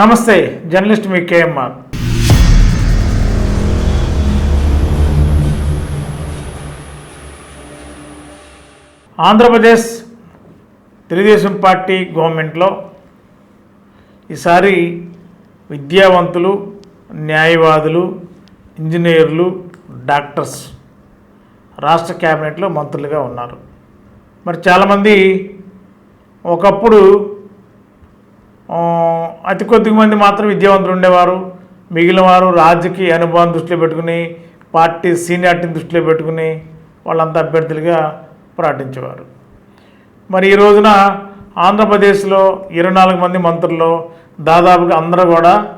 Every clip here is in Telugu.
నమస్తే జర్నలిస్ట్ మీ కేఎంఆర్. ఆంధ్రప్రదేశ్ తెలుగుదేశం పార్టీ గవర్నమెంట్లో ఈసారి విద్యావంతులు న్యాయవాదులు ఇంజనీర్లు డాక్టర్స్ రాష్ట్ర క్యాబినెట్లో మంత్రులుగా ఉన్నారు. మరి చాలామంది ఒకప్పుడు అతి కొద్ది మంది మాత్రం విద్యావంతులు ఉండేవారు. మిగిలిన వారు రాజకీయ అనుభవం దృష్టిలో పెట్టుకుని పార్టీ సీనియారిటీని దృష్టిలో పెట్టుకుని వాళ్ళంతా అభ్యర్థులుగా ప్రకటించేవారు. మరి ఈ రోజున ఆంధ్రప్రదేశ్లో ఇరవై నాలుగు మంది మంత్రుల్లో దాదాపుగా అందరూ కూడా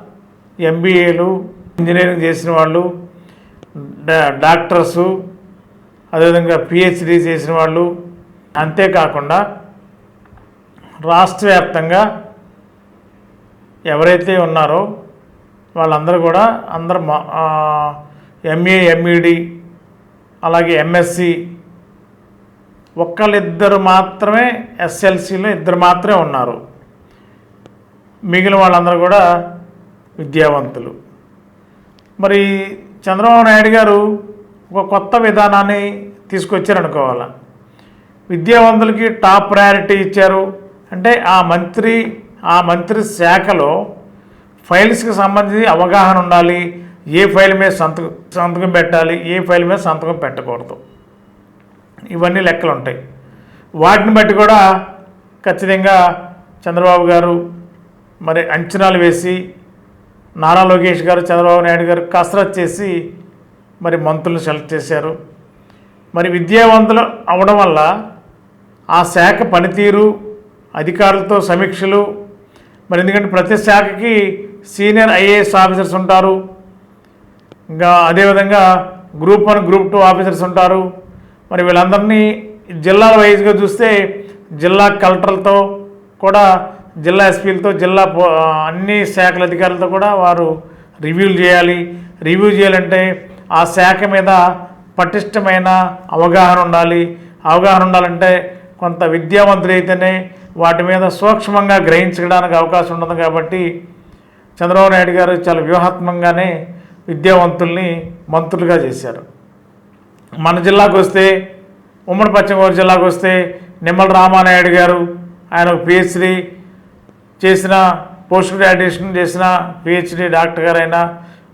ఎంబీఏలు ఇంజనీరింగ్ చేసిన వాళ్ళు డా- డాక్టర్సు అదేవిధంగా పిహెచ్డి చేసిన వాళ్ళు. అంతేకాకుండా రాష్ట్ర వ్యాప్తంగా ఎవరైతే ఉన్నారో వాళ్ళందరూ కూడా అందరు ఎంఏ ఎంఈడి అలాగే ఎంఎస్సి ఒక్కళ్ళిద్దరు మాత్రమే ఎస్ఎల్సిలో ఇద్దరు మాత్రమే ఉన్నారు. మిగిలిన వాళ్ళందరూ కూడా విద్యావంతులు. మరి చంద్రబాబు నాయుడు గారు ఒక కొత్త విధానాన్ని తీసుకొచ్చారనుకోవాలి? విద్యావంతులకి టాప్ ప్రయారిటీ ఇచ్చారు. అంటే ఆ మంత్రి ఆ మంత్రి శాఖలో ఫైల్స్కి సంబంధించి అవగాహన ఉండాలి. ఏ ఫైల్ మీద సంతకం సంతకం పెట్టాలి ఏ ఫైల్ మీద సంతకం పెట్టకూడదు. ఇవన్నీ లెక్కలు ఉంటాయి వాటిని బట్టి కూడా ఖచ్చితంగా చంద్రబాబు గారు మరి అంచనాలు వేసి నారా లోకేష్ గారు చంద్రబాబు నాయుడు గారు కసరత్ చేసి మరి మంత్రులు సెలెక్ట్ చేశారు. మరి విద్యావంతులు అవడం వల్ల ఆ శాఖ పనితీరు అధికారులతో సమీక్షలు మరి ఎందుకంటే ప్రతి శాఖకి సీనియర్ ఐఏఎస్ ఆఫీసర్స్ ఉంటారు. ఇంకా అదేవిధంగా group one group two officers ఉంటారు. మరి వీళ్ళందరినీ జిల్లాల వైజ్గా చూస్తే జిల్లా కలెక్టర్లతో కూడా జిల్లా ఎస్పీలతో జిల్లా అన్ని శాఖల అధికారులతో కూడా వారు రివ్యూలు చేయాలి. రివ్యూ చేయాలంటే ఆ శాఖ మీద పటిష్టమైన అవగాహన ఉండాలి. అవగాహన ఉండాలంటే కొంత విద్యావంతులు అయితేనే వాటి మీద సూక్ష్మంగా గ్రహించడానికి అవకాశం ఉండదు కాబట్టి చంద్రబాబు నాయుడు గారు చాలా వ్యూహాత్మకంగానే విద్యావంతుల్ని మంత్రులుగా చేశారు. మన జిల్లాకు వస్తే ఉమ్మడి పశ్చిమ గోదావరి జిల్లాకు వస్తే నిమ్మల రామానాయుడు గారు ఆయన పిహెచ్డి చేసిన పోస్ట్ గ్రాడ్యుయేషన్ చేసిన పిహెచ్డి డాక్టర్ గారైనా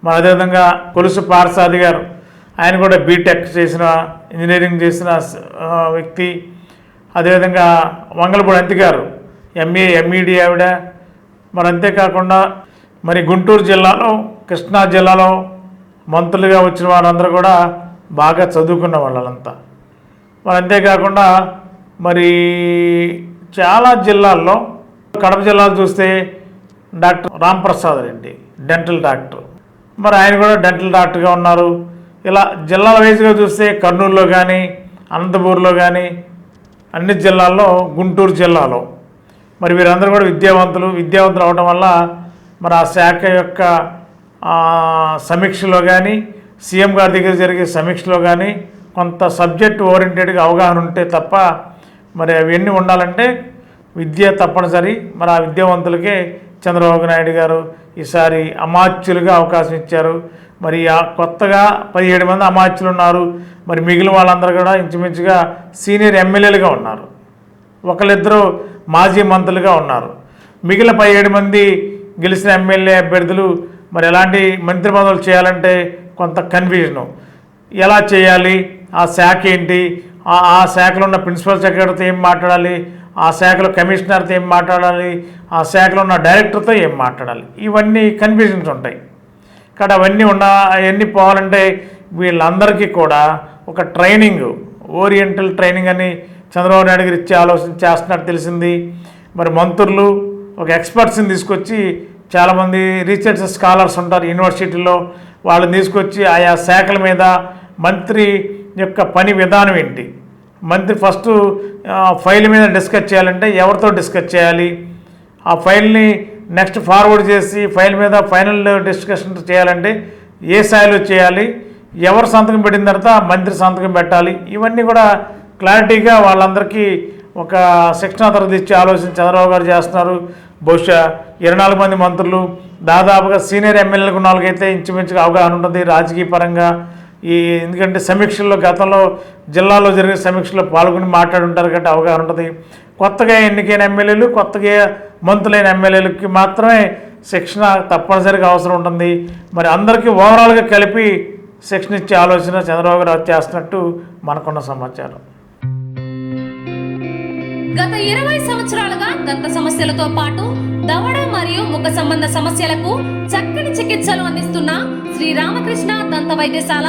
మన అదేవిధంగా కొలుసు పార్సాది గారు ఆయన కూడా బీటెక్ చేసిన ఇంజనీరింగ్ చేసిన వ్యక్తి. అదేవిధంగా మంగళపూడి అంతి గారు ఎంఏ ఎంఈడి ఆవిడ. మరి అంతేకాకుండా మరి గుంటూరు జిల్లాలో కృష్ణా జిల్లాలో మంత్రులుగా వచ్చిన వారందరూ కూడా బాగా చదువుకున్న వాళ్ళంతా. మరి అంతేకాకుండా మరి చాలా జిల్లాల్లో కడప జిల్లాలో చూస్తే doctor Ramprasad Reddy dental doctor. మరి ఆయన కూడా డెంటల్ డాక్టర్గా ఉన్నారు. ఇలా జిల్లాల వైజ్గా చూస్తే కర్నూలులో కానీ అనంతపూర్లో కానీ అన్ని జిల్లాల్లో గుంటూరు జిల్లాలో. మరి వీరందరూ కూడా విద్యావంతులు. విద్యావంతులు అవడం వల్ల మరి ఆ శాఖ యొక్క సమీక్షలో కానీ సీఎం గారి దగ్గర జరిగే సమీక్షలో కానీ కొంత సబ్జెక్ట్ ఓరియంటెడ్గా అవగాహన ఉంటే తప్ప మరి అవన్నీ ఉండాలంటే విద్య తప్పనిసరి. మరి ఆ విద్యావంతులకే చంద్రబాబు నాయుడు గారు ఈసారి అమాత్యులుగా అవకాశం ఇచ్చారు. మరి ఆ కొత్తగా పదిహేడు మంది అమాత్యులు ఉన్నారు మరి మిగిలిన వాళ్ళందరూ కూడా ఇంచుమించుగా సీనియర్ ఎమ్మెల్యేలుగా ఉన్నారు. ఒకళ్ళిద్దరు మాజీ మంత్రులుగా ఉన్నారు. మిగిలిన పదిహేడు మంది గెలిచిన ఎమ్మెల్యే అభ్యర్థులు మరి ఎలాంటి మంత్రి పదవులు చేయాలంటే కొంత కన్ఫ్యూజను. ఎలా చేయాలి? ఆ శాఖ ఏంటి? ఆ ఆ శాఖలో ఉన్న ప్రిన్సిపల్ సెక్రటరీతో ఏం మాట్లాడాలి? ఆ శాఖలో కమిషనర్తో ఏం మాట్లాడాలి? ఆ శాఖలో ఉన్న డైరెక్టర్తో ఏం మాట్లాడాలి? ఇవన్నీ కన్ఫ్యూజన్స్ ఉంటాయి. కాబట్టి అవన్నీ ఉన్న అవన్నీ పోవాలంటే వీళ్ళందరికీ కూడా ఒక ట్రైనింగ్ ఓరియంటల్ ట్రైనింగ్ అని చంద్రబాబు నాయుడు గారు ఇచ్చే ఆలోచన చేస్తున్నట్టు తెలిసింది. మరి మంత్రులు ఒక ఎక్స్పర్ట్స్ని తీసుకొచ్చి చాలామంది రీసెర్చ్ స్కాలర్స్ ఉంటారు యూనివర్సిటీలో వాళ్ళని తీసుకొచ్చి ఆయా శాఖల మీద మంత్రి యొక్క పని విధానం ఏంటి? మంత్రి ఫస్ట్ ఫైల్ మీద డిస్కస్ చేయాలంటే ఎవరితో డిస్కస్ చేయాలి? ఆ ఫైల్ని నెక్స్ట్ ఫార్వర్డ్ చేసి ఫైల్ మీద ఫైనల్ డిస్కషన్ చేయాలంటే ఏ స్థాయిలో చేయాలి ఎవరు సంతకం పెట్టిన తర్వాత మంత్రి సంతకం పెట్టాలి ఇవన్నీ కూడా క్లారిటీగా వాళ్ళందరికీ ఒక శిక్షణ తరగతి ఇచ్చి ఆలోచన చంద్రబాబు గారు చేస్తున్నారు. బహుశా ఇరవై నాలుగు మంది మంత్రులు దాదాపుగా సీనియర్ ఎమ్మెల్యేలకు నాలుగైతే ఇంచుమించుగా అవగాహన ఉంటుంది. రాజకీయ పరంగా ఈ ఎందుకంటే సమీక్షల్లో గతంలో జిల్లాలో జరిగిన సమీక్షలో పాల్గొని మాట్లాడుంటారు కాబట్టి అవగాహన ఉంటుంది. కొత్తగా ఎన్నికైన ఎమ్మెల్యేలు కొత్తగా మంత్రులైన ఎమ్మెల్యేలకి మాత్రమే శిక్షణ తప్పనిసరిగా అవసరం ఉంటుంది. మరి అందరికీ ఓవరాల్గా కలిపి శిక్షణ ఇచ్చే ఆలోచన చంద్రబాబు గారు చేస్తున్నట్టు మనకున్న సమాచారం. గత ఇరవై సంవత్సరాలుగా దంత సమస్యలతో పాటు దవడ మరియు ముఖ సంబంధ సమస్యలకు చక్కని చికిత్సలు అందిస్తున్న శ్రీ రామకృష్ణ దంత వైద్యశాల